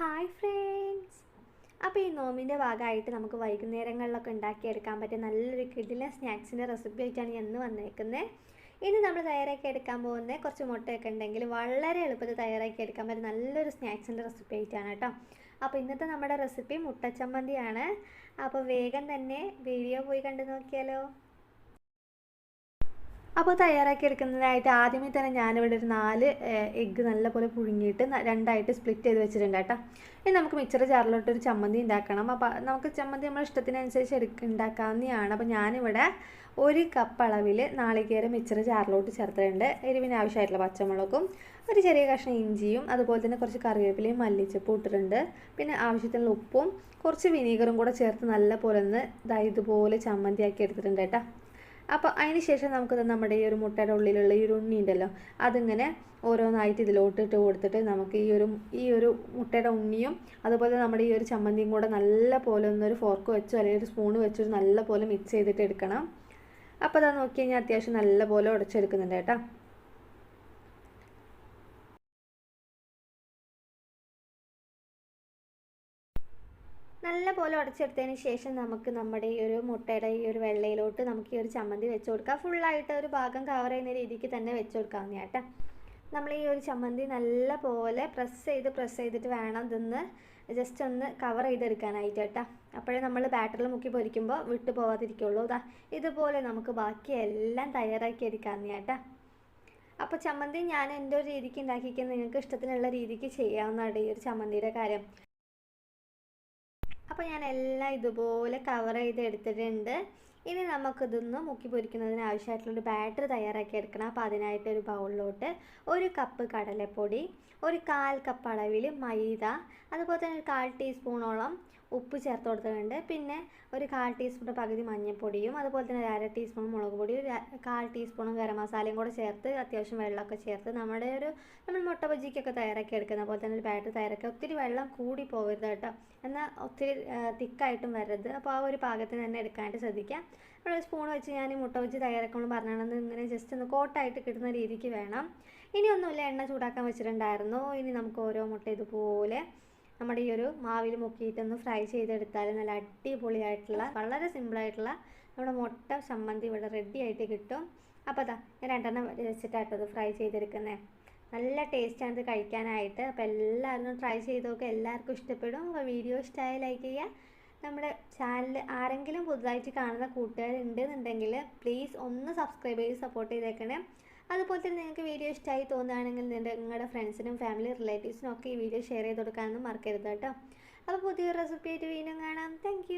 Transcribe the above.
Hi friends അപ്പോൾ ഈ നോമിന്റെ ഭാഗമായിട്ട് നമുക്ക് വൈകുന്നേരങ്ങളിലൊക്കെ ഉണ്ടാക്കിയെടുക്കാൻ പറ്റിയ നല്ലൊരു കിടില സ്നാക്സിന്റെ റെസിപ്പി ആയിട്ടാണ് ഞാൻ വന്നേക്കുന്നത് ഇന്ന് നമ്മൾ തയ്യാറാക്കി എടുക്കാൻ പോകുന്നത് കുറച്ച് മുട്ടയൊക്കെ ഉണ്ടെങ്കിൽ വളരെ എളുപ്പത്തിൽ തയ്യാറാക്കി എടുക്കാൻ പറ്റിയ നല്ലൊരു സ്നാക്സിന്റെ റെസിപ്പി ആയിട്ടാണ് കേട്ടോ. അപ്പോൾ ഇന്നത്തെ നമ്മുടെ റെസിപ്പി മുട്ടച്ചമ്മന്തിയാണ്. അപ്പോൾ വേഗം തന്നെ വീഡിയോ പോയി കണ്ടു നോക്കിയാലോ. അപ്പോൾ തയ്യാറാക്കി എടുക്കുന്നതിനായിട്ട് ആദ്യമേ തന്നെ ഞാനിവിടെ ഒരു നാല് എഗ്ഗ് നല്ലപോലെ പുഴുങ്ങിയിട്ട് രണ്ടായിട്ട് സ്പ്ലിറ്റ് ചെയ്ത് വെച്ചിട്ടുണ്ട് കേട്ടോ. ഇനി നമുക്ക് മിക്സർ ചാറിലോട്ട് ഒരു ചമ്മന്തി ഉണ്ടാക്കണം. അപ്പോൾ നമുക്ക് ചമ്മന്തി നമ്മുടെ ഇഷ്ടത്തിനനുസരിച്ച് എടുക്ക ഉണ്ടാക്കാവുന്നതാണ്. അപ്പോൾ ഞാനിവിടെ ഒരു കപ്പ് അളവിൽ നാളികേരം മിക്സർ ചാറിലോട്ട് ചേർത്തിട്ടുണ്ട്. എരിവിന് ആവശ്യമായിട്ടുള്ള പച്ചമുളകും ഒരു ചെറിയ കഷ്ണം ഇഞ്ചിയും അതുപോലെ തന്നെ കുറച്ച് കറിവേപ്പിലയും മല്ലിച്ചപ്പും ഇട്ടിട്ടുണ്ട്. പിന്നെ ആവശ്യത്തിനുള്ള ഉപ്പും കുറച്ച് വിനീഗറും കൂടെ ചേർത്ത് നല്ല പോലെ ഒന്ന് ഇതുപോലെ ചമ്മന്തിയാക്കി എടുത്തിട്ടുണ്ട് കേട്ടോ. അപ്പോൾ അതിന് ശേഷം നമുക്ക് നമ്മുടെ ഈ ഒരു മുട്ടയുടെ ഉള്ളിലുള്ള ഈ ഒരു ഉണ്ണി ഉണ്ടല്ലോ അതിങ്ങനെ ഓരോന്നായിട്ട് ഇതിലോട്ട് ഇട്ട് കൊടുത്തിട്ട് നമുക്ക് ഈ ഒരു ഈ ഒരു മുട്ടയുടെ ഉണ്ണിയും അതുപോലെ നമ്മുടെ ഈ ഒരു ചമ്മന്തിയും കൂടെ നല്ല പോലെ ഒന്നൊരു ഫോർക്ക് വെച്ചോ അല്ലെങ്കിൽ ഒരു സ്പൂൺ വെച്ചോ നല്ല പോലെ മിക്സ് ചെയ്തിട്ട് എടുക്കണം. അപ്പോൾ അതാ നോക്കി കഴിഞ്ഞാൽ അത്യാവശ്യം നല്ല പോലെ ഉടച്ചെടുക്കുന്നുണ്ട് കേട്ടോ. നല്ല പോലെ ഉടച്ചെടുത്തതിന് ശേഷം നമുക്ക് നമ്മുടെ ഈ ഒരു മുട്ടയുടെ ഈ ഒരു വെള്ളയിലോട്ട് നമുക്ക് ഈ ഒരു ചമ്മന്തി വെച്ച് കൊടുക്കാം. ഫുള്ളായിട്ട് ഒരു ഭാഗം കവർ ചെയ്യുന്ന രീതിക്ക് തന്നെ വെച്ച് കൊടുക്കാവുന്ന കേട്ടോ. നമ്മൾ ഈ ഒരു ചമ്മന്തി നല്ല പോലെ പ്രസ് ചെയ്ത് പ്രസ് ചെയ്തിട്ട് വേണം ഇതൊന്ന് ജസ്റ്റ് ഒന്ന് കവർ ചെയ്തെടുക്കാനായിട്ട് കേട്ടോ. അപ്പോഴേ നമ്മൾ ബാറ്ററിൽ മുക്കി പൊരിക്കുമ്പോൾ വിട്ടു പോവാതിരിക്കുള്ളൂ. ഇതാ ഇതുപോലെ നമുക്ക് ബാക്കി എല്ലാം തയ്യാറാക്കി എടുക്കാവുന്ന കേട്ടോ. അപ്പോൾ ചമ്മന്തി ഞാൻ എന്റെ ഒരു രീതിക്ക് ഉണ്ടാക്കിക്കുന്നത് നിങ്ങൾക്ക് ഇഷ്ടത്തിനുള്ള രീതിക്ക് ചെയ്യാവുന്നതാണ് ഈ ഒരു ചമ്മന്തിയുടെ കാര്യം. അപ്പോൾ ഞാൻ എല്ലാം ഇതുപോലെ കവർ ചെയ്ത് എടുത്തിട്ടുണ്ട് ഇനി നമുക്കിതൊന്ന് മുക്കി പൊരിക്കുന്നതിന് ആവശ്യമായിട്ടുള്ളൊരു ബാറ്റർ തയ്യാറാക്കി എടുക്കണം. അപ്പോൾ അതിനായിട്ട് ഒരു ബൗളിലോട്ട് ഒരു കപ്പ് കടലപ്പൊടി ഒരു കാൽ കപ്പ് അളവിൽ മൈദ അതുപോലെ തന്നെ ഒരു കാൽ ടീസ്പൂണോളം ഉപ്പ് ചേർത്ത് കൊടുത്തിട്ടുണ്ട്. പിന്നെ ഒരു കാൽ ടീസ്പൂണിന്റെ പകുതി മഞ്ഞൾപ്പൊടിയും അതുപോലെ തന്നെ ഒരു അര ടീസ്പൂൺ മുളക് പൊടി ഒരു കാൽ ടീസ്പൂണും ഗരം മസാലയും കൂടെ ചേർത്ത് അത്യാവശ്യം വെള്ളമൊക്കെ ചേർത്ത് നമ്മുടെ ഒരു നമ്മൾ മുട്ട ബജിക്കൊക്കെ തയ്യാറാക്കി എടുക്കുന്ന പോലെ തന്നെ ഒരു ബാറ്റർ തയ്യാറാക്കി ഒത്തിരി വെള്ളം കൂടി പോകരുത് കേട്ടോ. എന്നാൽ ഒത്തിരി തിക്കായിട്ടും വരരുത്. അപ്പോൾ ആ ഒരു പാകത്തിന് തന്നെ എടുക്കാനായിട്ട് ശ്രദ്ധിക്കാം. നമ്മൾ സ്പൂൺ വെച്ച് ഞാൻ മുട്ട വെച്ച് തയ്യാറാക്കുമ്പോൾ പറഞ്ഞാണെന്ന് ഇങ്ങനെ ജസ്റ്റ് ഒന്ന് കോട്ടായിട്ട് കിട്ടുന്ന രീതിക്ക് വേണം. ഇനി ഒന്നുമില്ല എണ്ണ ചൂടാക്കാൻ വെച്ചിട്ടുണ്ടായിരുന്നു. ഇനി നമുക്ക് ഓരോ മുട്ട ഇതുപോലെ നമ്മുടെ ഈ ഒരു മാവിൽ മുക്കിയിട്ടൊന്ന് ഫ്രൈ ചെയ്തെടുത്താൽ നല്ല അടിപൊളിയായിട്ടുള്ള വളരെ സിമ്പിളായിട്ടുള്ള നമ്മുടെ മുട്ട ചമ്മന്തി ഇവിടെ റെഡി ആയിട്ട് കിട്ടും. അപ്പോൾ അതാ ഞാൻ രണ്ടെണ്ണം വെച്ചിട്ടായിട്ടത് ഫ്രൈ ചെയ്തെടുക്കുന്നത് നല്ല ടേസ്റ്റാണ് ഇത് കഴിക്കാനായിട്ട്. അപ്പോൾ എല്ലാവരും ട്രൈ ചെയ്ത് നോക്കുക എല്ലാവർക്കും ഇഷ്ടപ്പെടും. അപ്പോൾ വീഡിയോ ഇഷ്ടമായ ലൈക്ക് ചെയ്യുക. നമ്മുടെ ചാനൽ ആരെങ്കിലും പുതുതായിട്ട് കാണുന്ന കൂട്ടുകാരുണ്ടെന്നുണ്ടെങ്കിൽ പ്ലീസ് ഒന്ന് സബ്സ്ക്രൈബ് ചെയ്ത് സപ്പോർട്ട് ചെയ്തേക്കണേ. അതുപോലെ തന്നെ നിങ്ങൾക്ക് വീഡിയോ ഇഷ്ടമായി തോന്നുകയാണെങ്കിൽ നിങ്ങളുടെ ഫ്രണ്ട്സിനും ഫാമിലി റിലേറ്റീവ്സിനും ഒക്കെ ഈ വീഡിയോ ഷെയർ ചെയ്ത് കൊടുക്കാനൊന്നും മറക്കരുത് കേട്ടോ. അപ്പോൾ പുതിയൊരു റെസിപ്പി ആയിട്ട് വീണ്ടും കാണാം. താങ്ക്